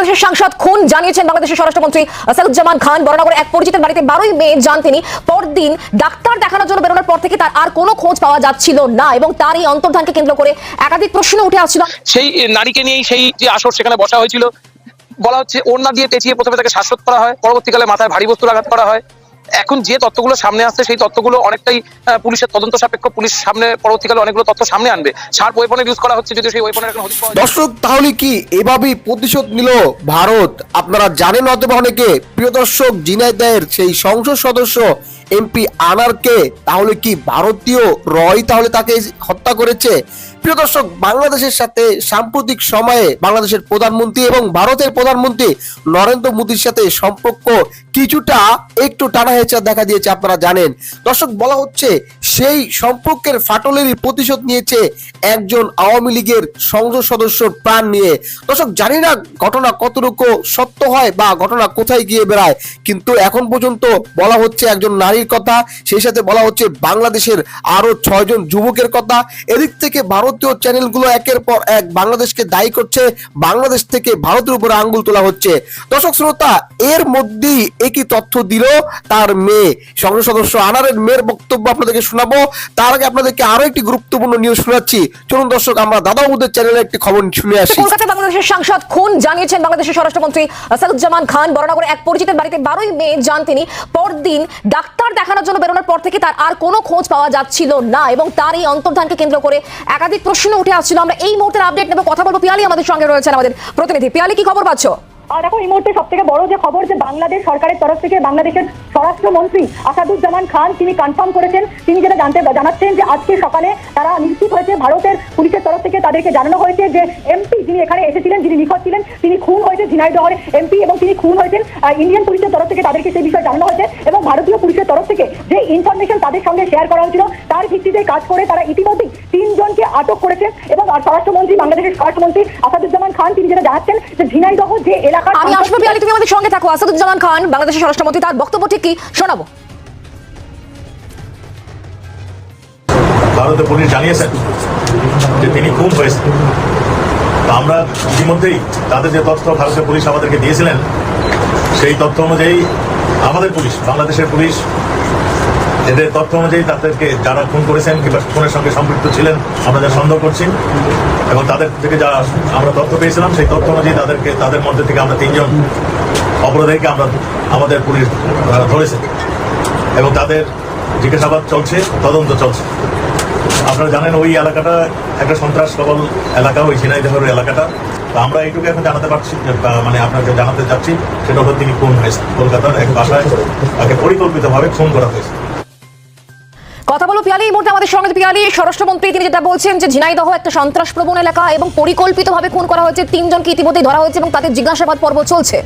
বাংলাদেশের সাংসদ খুন জানিয়েছেন বাংলাদেশের স্বরাষ্ট্রমন্ত্রী আসাদুজ্জামান খান। বরানগরে এক পরিচিতের বাড়িতে বারোই মে যান তিনি। পরদিন ডাক্তার দেখানোর জন্য বেরোনোর পর থেকে তার আর কোনো খোঁজ পাওয়া যাচ্ছিল না এবং তার এই অন্তর্ধানকে কেন্দ্র করে একাধিক প্রশ্ন উঠে আসছিল। সেই নারীকে নিয়ে সেই যে আসর সেখানে বসা হয়েছিল। বলা হচ্ছে ওড়না দিয়ে পেঁচিয়ে প্রথমে তাকে শ্বাসরোধ করা হয়। পরবর্তীকালে মাথায় ভারী বস্তুর আঘাত করা হয়। এখন যে তথ্যগুলো সামনে আসছে, সেই তথ্যগুলো অনেকটাই পুলিশের তদন্ত সাপেক্ষ পুলিশ সামনে পরবর্তীকালে অনেকগুলো তথ্য সামনে আনবে। সার ওয়েপনের ইউজ করা হচ্ছে, যদিও সেই ওয়েপনের এখন। দর্শক, তাহলে কি এভাবেই প্রতিশোধ নিল ভারত? আপনারা জানেন অথবা অনেকে। প্রিয় দর্শক জিনাইদায়ের সেই সংসদ সদস্য এমপি আনারকে, তাহলে কি ভারতীয় রয় তাহলে তাকে হত্যা করেছে? প্রিয় দর্শক, বাংলাদেশের সাথে সাম্প্রতিক সময়ে বাংলাদেশের প্রধানমন্ত্রী এবং ভারতের প্রধানমন্ত্রী নরেন্দ্র মোদীর সাথে সম্পর্ক কিছুটা একটু টানা হেঁচা দেখা দিয়েছে, আপনারা জানেন। দর্শক, বলা হচ্ছে সেই সম্পর্কের ফাটলেরই প্রতিশোধ নিয়েছে একজন আওয়ামী লীগের সংসদ সদস্য প্রাণ নিয়ে। দর্শক, জানি না ঘটনা কতটুকু সত্য হয় বা ঘটনা কোথায় গিয়ে বেড়ায়, কিন্তু এখন পর্যন্ত বলা হচ্ছে একজন নারীর কথা। সেই সাথে বলা হচ্ছে বাংলাদেশের আরও ছয়জন যুবকের কথা। এদিক থেকে ভারতীয় চ্যানেলগুলো একের পর এক বাংলাদেশকে দায়ী করছে, বাংলাদেশ থেকে ভারতের উপরে আঙ্গুল তোলা হচ্ছে। দর্শক শ্রোতা, এর মধ্যেই একই তথ্য দিল তার মেয়ে। সংসদ সদস্য আনারের মেয়ের বক্তব্য আপনাদেরকে শোনাবো। তার আগে আপনাদেরকে আরও একটি গুরুত্বপূর্ণ নিউজ শোনাচ্ছি। চলুন দর্শক, আমরা দাদা বাবুদের চ্যানেলে একটি খবর শুনে আসি। বাংলাদেশের সাংসদ খুন জানিয়েছেন বাংলাদেশের স্বরাষ্ট্রমন্ত্রী আসাদুজ্জামান খান। বরানগরে এক পরিচিতের বাড়িতে বারোই মে যান তিনি। পরদিন ডাক্তার দেখানোর জন্য বেরোনোর পর থেকে তার আর কোনো খোঁজ পাওয়া যাচ্ছিল না এবং তার এই অন্তর্ধানকে কেন্দ্র করে একাধিক প্রশ্ন উঠে আসছিল। আমরা এই মুহূর্তের আপডেট নেব। কথা বলব পিয়ালি আমাদের সঙ্গে রয়েছেন আমাদের প্রতিনিধি। পিয়ালি, কি খবর পাচ্ছ? দেখো, এই মুহূর্তে সব থেকে বড় যে খবর যে বাংলাদেশ সরকারের তরফ থেকে বাংলাদেশের স্বরাষ্ট্রমন্ত্রী আসাদুজ্জামান খান, তিনি কনফার্ম করেছেন। তিনি যেটা জানতে জানাচ্ছেন যে আজকে সকালে তারা নিশ্চিত হয়েছে, ভারতের পুলিশের তরফ থেকে তাদেরকে জানানো হয়েছে যে এমপি যিনি এখানে এসেছিলেন, যিনি নিখোঁজ ছিলেন, তিনি খুন হয়েছে ঝিনাইদহের এমপি এবং তিনি খুন হয়েছেন ইন্ডিয়ান পুলিশের তরফ থেকে তাদেরকে সেই বিষয়ে জানানো হয়েছে এবং ভারতীয় পুলিশের তরফ থেকে যে ইনফরমেশন তাদের সঙ্গে শেয়ার করা হয়েছিল ভিত্তিতে কাজ করে তারা ইতিমধ্যেই তিনজনকে আটক করেছেন এবং আর স্বরাষ্ট্রমন্ত্রী বাংলাদেশের স্বরাষ্ট্রমন্ত্রী আসাদুজ্জামান খান তিনি যেটা জানাচ্ছেন যে ঝিনাইদহ যে এলাকার আমি আসব পিয়ালি তুমি আমাদের সঙ্গে থাকো। আসাদুজ্জামান খান বাংলাদেশের স্বরাষ্ট্রমন্ত্রী তার বক্তব্য ঠিক কি? শোনাবো। ভারতের পুলিশ জানিয়েছেন যে তিনি খুন হয়েছেন। তো আমরা ইতিমধ্যেই তাদের যে তথ্য ভারতের পুলিশ আমাদেরকে দিয়েছিলেন সেই তথ্য অনুযায়ী আমাদের পুলিশ বাংলাদেশের পুলিশ এদের তথ্য অনুযায়ী তাদেরকে যারা খুন করেছেন কিংবা খুনের সঙ্গে সম্পৃক্ত ছিলেন, আমরা যা সন্দেহ করছি। এবং তাদের থেকে যা আমরা তথ্য পেয়েছিলাম, সেই তথ্য অনুযায়ী তাদেরকে, তাদের মধ্যে থেকে আমরা তিনজন অপরাধীকে আমরা, আমাদের পুলিশ ধরেছে। এবং তাদের জিজ্ঞাসাবাদ চলছে, তদন্ত চলছে। আপনারা জানেন, ওই এলাকাটা একটা সন্ত্রাস প্রবল এলাকা, ওই ঝিনাইদহের এলাকাটা। তো আমরা এইটুকু এখন জানাতে পারছি মানে আপনাকে জানাতে চাচ্ছি, সেটা হলো তিনি খুন হয়েছে কলকাতার এক বাসায় তাকে পরিকল্পিতভাবে খুন করা হয়েছে। বলো পিয়ালি। এই মুহূর্তে আমাদের সঙ্গে পিয়ালি, স্বরাষ্ট্রমন্ত্রী, তিনি যেটা বলছেন যে ঝিনাইদহ একটা সন্ত্রাস প্রবণ এলাকা এবং পরিকল্পিতভাবে খুন করা হয়েছে। তিনজনকে ইতিমধ্যেই ধরা হয়েছে এবং তাদের জিজ্ঞাসাবাদ পর্ব চলছে।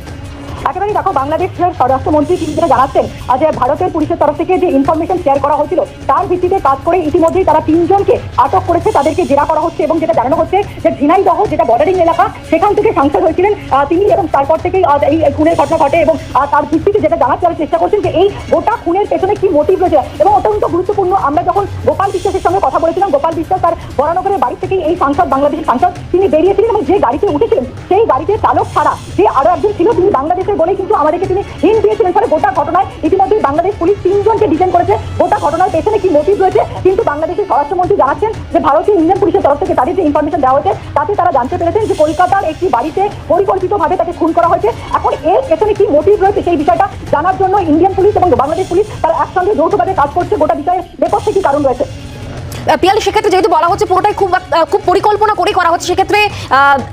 একেবারে দেখো, বাংলাদেশের স্বরাষ্ট্রমন্ত্রী তিনি যেটা জানাচ্ছেন যে ভারতের পুলিশের তরফ থেকে যে ইনফরমেশন শেয়ার করা হয়েছিল, তার ভিত্তিতে কাজ করে ইতিমধ্যেই তারা তিনজনকে আটক করেছে, তাদেরকে জেরা করা হচ্ছে এবং যেটা জানানো হচ্ছে যে ঝিনাইদহ যেটা বর্ডারিং এলাকা, সেখান থেকে সাংসদ হয়েছিলেন তিনি এবং তারপর থেকেই এই খুনের ঘটনা ঘটে এবং তার ভিত্তিতে যেটা জানার তারা চেষ্টা করছেন যে এই গোটা খুনের পেছনে কি মোটিভ রয়েছে এবং অত্যন্ত গুরুত্বপূর্ণ, আমরা যখন গোপাল বিশ্বাসের সঙ্গে কথা বলেছিলাম, গোপাল বিশ্বাস তার বরানগরের বাড়ি থেকেই এই সাংসদ, বাংলাদেশের সাংসদ তিনি বেরিয়েছিলেন এবং যে গাড়িতে উঠেছিলেন, সেই গাড়িতে চালক ছাড়া যে আরও একজন ছিল, তিনি বাংলাদেশের বলেই কিন্তু আমাদেরকে তিনি হিন্ট দিয়েছিলেন। ফলে গোটা ঘটনায় ইতিমধ্যেই বাংলাদেশ পুলিশ তিনজনকে ডিটেন করেছে। গোটা ঘটনার পেছনে কি মোটিভ রয়েছে? কিন্তু বাংলাদেশের স্বরাষ্ট্রমন্ত্রী জানাচ্ছেন যে, ভারতীয় ইন্ডিয়ান পুলিশের তরফ থেকে তাদের যে ইনফরমেশন দেওয়া হয়েছে, তাতে তারা জানতে পেরেছেন যে, কলকাতার একটি বাড়িতে পরিকল্পিতভাবে তাকে খুন করা হয়েছে। এখন এর পেছনে কি মোটিভ রয়েছে সেই বিষয়টা জানার জন্য ইন্ডিয়ান পুলিশ এবং বাংলাদেশ পুলিশ তারা একসঙ্গে যৌথভাবে কাজ করছে। গোটা বিষয়ে নেপথ্যে কি কারণ রয়েছে? পিয়ালি, সেক্ষেত্রে যেহেতু বলা হচ্ছে পুরোটাই খুব খুব পরিকল্পনা করেই করা হচ্ছে, সেক্ষেত্রে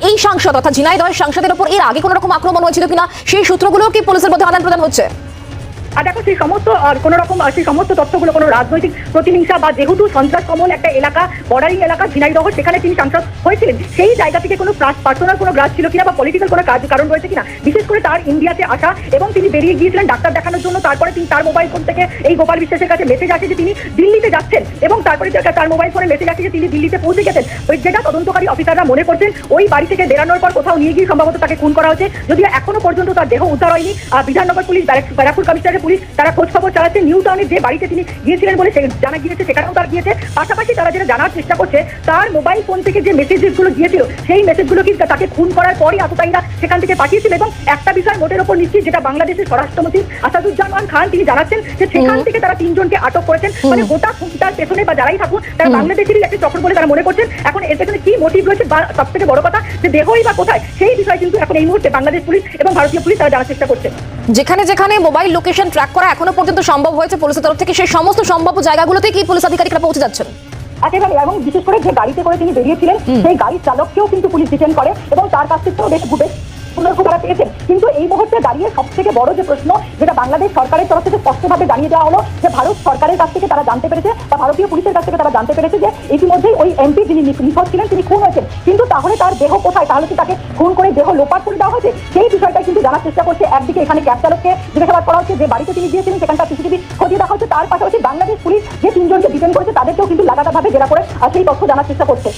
এই সাংসদ অর্থাৎ ঝিনাইদহের সাংসদের উপর এর আগে কোনো রকম আক্রমণ হয়েছিল কিনা সেই সূত্রগুলো কি পুলিশের মধ্যে আদান প্রদান হচ্ছে? আর দেখো সেই সমস্ত কোনো রকম সেই সমস্ত তথ্যগুলো কোনো রাজনৈতিক প্রতিহিংসা বা যেহেতু সন্ত্রাস কমল একটা এলাকা, বর্ডারিং এলাকা, ঝিনাইদহ, সেখানে তিনি সাংসদ হয়েছিলেন, সেই জায়গা থেকে কোনো পার্সোনাল কোনো গ্রাস ছিল কিনা বা পলিটিক্যাল কোনো কাজ, কারণ রয়েছে কিনা, বিশেষ করে তার ইন্ডিয়াতে আসা এবং তিনি বেরিয়ে গিয়েছিলেন ডাক্তার দেখানোর জন্য, তারপরে তিনি তার মোবাইল ফোন থেকে এই গোপাল বিশ্বাসের কাছে মেসেজ আসে যে তিনি দিল্লিতে যাচ্ছেন এবং তারপরে তার- মোবাইল ফোনে মেসেজ আসে যে তিনি দিল্লিতে পৌঁছে গেছেন, ওই যেটা তদন্তকারী অফিসাররা মনে করছেন, ওই বাড়ি থেকে বেরানোর পর কোথাও নিয়ে গিয়ে সম্ভবত তাকে খুন করা হয়েছে, যদিও এখনও পর্যন্ত তার দেহ উদ্ধার হয়নি বিধাননগর পুলিশ, ব্যারাক- ব্যারাকপুর কমিশনারের পুলিশ তারা খোঁজ খবর চালাচ্ছে নিউ টাউনের যে বাড়িতে তিনি গিয়েছিলেন বলে জানা গিয়েছে সেখানেও তার গিয়েছে। পাশাপাশি তারা যেটা জানার চেষ্টা করছে তার মোবাইল ফোন থেকে যে মেসেজগুলো গিয়েছিল সেই মেসেজগুলো কি তাকে খুন করার পরই আততায়ীরা সেখান থেকে পাঠিয়েছিল এবং একটা বিষয় মোটের ওপর নিশ্চিত যেটা বাংলাদেশের স্বরাষ্ট্রমন্ত্রী আসাদুজ্জামান খান তিনি জানাচ্ছেন যে সেখান থেকে তারা তিনজনকে আটক করেছেন। মানে গোটা খুনটার পেছনে বা যারাই থাকুন তারা বাংলাদেশেরই একটা চক্র বলে তারা মনে করছেন। এখন এর পেছনে কি মোটিভ রয়েছে বা সব থেকে বড় কথা যে দেহই বা কোথায় সেই বিষয় কিন্তু এখন এই মুহূর্তে বাংলাদেশ পুলিশ এবং ভারতীয় পুলিশ তারা জানার চেষ্টা করছে। যেখানে যেখানে মোবাইল লোকেশন ট্র্যাক করা এখনও পর্যন্ত সম্ভব হয়েছে পুলিশের তরফ থেকে। সেই সমস্ত সম্ভাব্য জায়গাগুলোতে কি পুলিশ আধিকারিকরা পৌঁছে যাচ্ছেন? একেবারে এবং বিশেষ করে যে গাড়িতে করে তিনি বেরিয়েছিলেন সেই গাড়ির চালককেও কিন্তু পুলিশ ডিটেন করে এবং তার কাছ থেকেও বেশ বেশ সুন্দর তারা পেয়েছেন। কিন্তু এই মুহূর্তে দাঁড়িয়ে সব থেকে বড় যে প্রশ্ন যেটা বাংলাদেশ সরকারের তরফ থেকে স্পষ্টভাবে জানিয়ে দেওয়া হলো যে ভারত সরকারের কাছ থেকে তারা জানতে পেরেছে বা ভারতীয় পুলিশের কাছ থেকে তারা জানতে পেরেছে যে ইতিমধ্যেই ওই এমপি যিনি নিখ- নিখোঁজ ছিলেন তিনি খুন হয়েছেন। কিন্তু তাহলে তার দেহ কোথায়? তাহলে কি তাকে খুন করে দেহ লোপাট করে দেওয়া হয়েছে? সেই বিষয়টা জানার চেষ্টা করছে। একদিকে এখানে ক্যাব চালককে জিজ্ঞাসাবাদ করা হচ্ছে, যে বাড়িতে তিনি গিয়েছিলেন, সেখানকার সিসিটিভি খতিয়ে দেখা হচ্ছে। তার পাশাপাশি বাংলাদেশ পুলিশ যে তিনজনকে ডিটেন করেছে, তাদেরকেও কিন্তু লাগাতারভাবে জেরা করে সেই তথ্য জানার চেষ্টা করছে।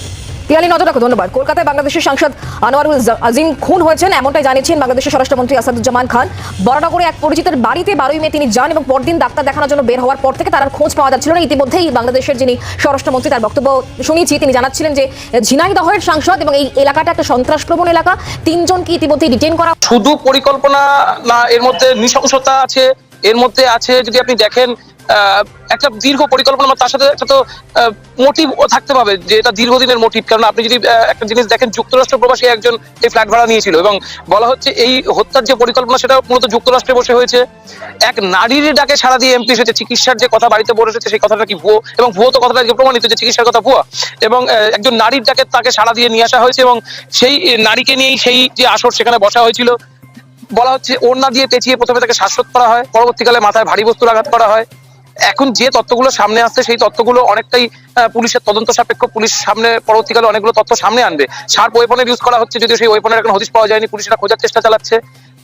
পিয়ালি, নজর রাখো, ধন্যবাদ। কলকাতায় বাংলাদেশের সাংসদ আনোয়ারুল আজিম খুন হয়েছেন, এমনটাই জানিয়েছেন বাংলাদেশের স্বরাষ্ট্রমন্ত্রী আসাদুজ্জামান খান। বরানগরে এক পরিচিতের বাড়িতে বারোই মে তিনি যান এবং পরদিন ডাক্তার দেখানোর জন্য বের হওয়ার পর থেকে তার খোঁজ পাওয়া যাচ্ছিল না। ইতিমধ্যেই বাংলাদেশের যিনি স্বরাষ্ট্রমন্ত্রী তার বক্তব্য শুনিয়েছি, তিনি জানাচ্ছিলেন যে ঝিনাইদহের সাংসদ এবং এই এলাকাটা একটা সন্ত্রাসপ্রবণ এলাকা। তিনজনকে ইতিমধ্যেই ডিটেন করা শুধু পরিকল্পনা না, এর মধ্যে নৃশংসতা আছে, এর মধ্যে আছে যদি আপনি দেখেন একটা দীর্ঘ পরিকল্পনা তার সাথে একটা তো মোটিভ থাকতে হবে যে এটা দীর্ঘদিনের মোটিভ কারণ আপনি যদি একটা জিনিস দেখেন, যুক্তরাষ্ট্র প্রবাসী একজন এই ফ্ল্যাট ভাড়া নিয়েছিল এবং বলা হচ্ছে এই হত্যার যে পরিকল্পনা, সেটা মূলত যুক্তরাষ্ট্রে বসে হয়েছে। এক নারীর ডাকে সারা দিয়ে এমপি এসেছে, চিকিৎসার যে কথা বাড়িতে বলে সেই কথাটা কি ভুয়ো? এবং ভুয়ো তো কথাটা প্রমাণিত যে চিকিৎসার কথা ভুয়া। এবং একজন নারীর ডাকে তাকে সারা দিয়ে নিয়ে আসা হয়েছে এবং সেই নারীকে নিয়েই সেই যে আসর সেখানে বসা হয়েছিল। বলা হচ্ছে ওড়না দিয়ে পেঁচিয়ে প্রথমে তাকে শ্বাসরোধ করা হয়, পরবর্তীকালে মাথায় ভারী বস্তুর আঘাত করা হয়। এখন যে তথ্যগুলো সামনে আসছে, সেই তথ্যগুলো অনেকটাই পুলিশের তদন্ত সাপেক্ষ। পুলিশ সামনে পরবর্তীকালে অনেকগুলো তথ্য সামনে আনবে। শার্প ওয়েপনের ইউজ করা হচ্ছে, যদিও সেই ওয়েপনের এখন হদিশ পাওয়া যায়নি। পুলিশ পুলিশরা খোঁজার চেষ্টা চালাচ্ছে।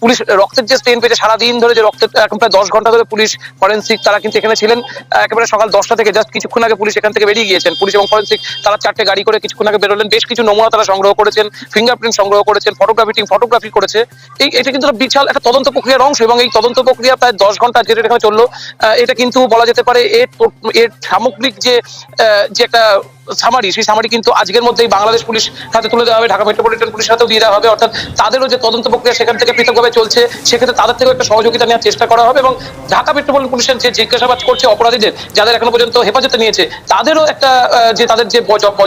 পুলিশ রক্তের যে স্টেন পেয়েছে, সারাদিন ধরে যে রক্তের প্রায় দশ ঘণ্টা ধরে পুলিশ ফরেন্সিক তারা কিন্তু এখানে ছিলেন। একেবারে সকাল দশটা থেকে জাস্ট কিছুক্ষণ আগে পুলিশ এখান থেকে বেরিয়ে গিয়েছেন। পুলিশ এবং ফরেন্সিক তারা চারটে গাড়ি করে কিছুক্ষণ আগে বেরোলেন। বেশ কিছু নমুনা তারা সংগ্রহ করেছেন ফিঙ্গারপ্রিন্ট সংগ্রহ করেছেন ফটোগ্রাফি টিম ফটোগ্রাফি করেছে। এই, এটা কিন্তু বিশাল একটা তদন্ত প্রক্রিয়ার অংশ এবং এই তদন্ত প্রক্রিয়া প্রায় দশ ঘণ্টা যেটা এখানে চলল এটা কিন্তু বলা যেতে পারে এর এর সামগ্রিক যে যে একটা সামারি সেই সামারি কিন্তু আজকের মধ্যেই বাংলাদেশ পুলিশ হাতে তুলে দেওয়া হবে ঢাকা মেট্রোপলিটন পুলিশের হাতেও দিয়ে দেওয়া হবে। অর্থাৎ তাদেরও যে তদন্ত প্রক্রিয়া সেখান থেকে পৃথকভাবে চলছে সেক্ষেত্রে তাদের থেকেও একটা সহযোগিতা নেওয়ার চেষ্টা করা হবে এবং ঢাকা মেট্রোপলিটন পুলিশের যে জিজ্ঞাসাবাদ করছে অপরাধীদের যাদের এখনও পর্যন্ত হেফাজতে নিয়েছে তাদেরও একটা যে তাদের যে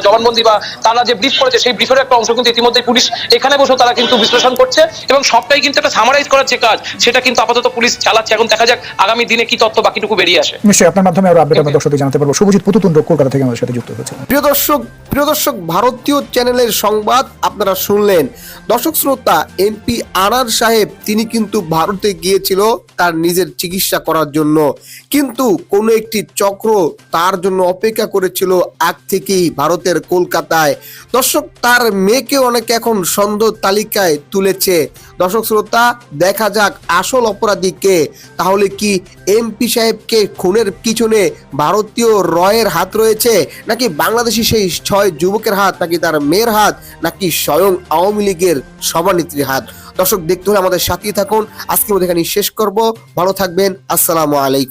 জবানবন্দি বা তারা যে ব্রিফ করেছে সেই ব্রিফের একটা অংশ কিন্তু ইতিমধ্যে পুলিশ এখানে বসেও তারা কিন্তু বিশ্লেষণ করছে এবং সবটাই কিন্তু একটা সামারাইজ করার যে কাজ সেটা কিন্তু আপাতত পুলিশ চালাচ্ছে। এখন দেখা যাক আগামী দিনে কি তথ্য বাকিটুকু বেরিয়ে আসে। নিশ্চয়ই আপনার মাধ্যমে আরও আপডেট আমরা দর্শকদের জানাতে পারব। শুভজিৎ পুতুতুন্ড কলকাতা থেকে আমাদের সাথে যুক্ত হয়েছে প্রিয় দর্শক প্রিয় দর্শক, ভারতীয় চ্যানেলের সংবাদ আপনারা শুনলেন। দর্শক শ্রোতা এমপি আনার সাহেব, তিনি কিন্তু ভারতে গিয়েছিল তার নিজের চিকিৎসা করার জন্য। কিন্তু কোনো একটি চক্র তার জন্য অপেক্ষা করেছিল আগ থেকেই ভারতের কলকাতায়। দর্শক, তার মেয়েকে অনেকে এখন সন্দেহ তালিকায় তুলেছে। দর্শক শ্রোতা, দেখা যাক আসল অপরাধী কে। তাহলে কি এমপি সাহেবকে খুনের পিছনে ভারতীয় রয়ের হাত রয়েছে, নাকি বাংলাদেশি সেই ছয় যুবকের হাত, নাকি তার মেয়ের হাত, নাকি স্বয়ং আওয়ামী লীগের সভানেত্রীর হাত? দর্শক দেখতে হলে আমাদের সাথেই থাকুন। আজকে এখানে শেষ করব। ভালো থাকবেন। আসসালামু আলাইকুম।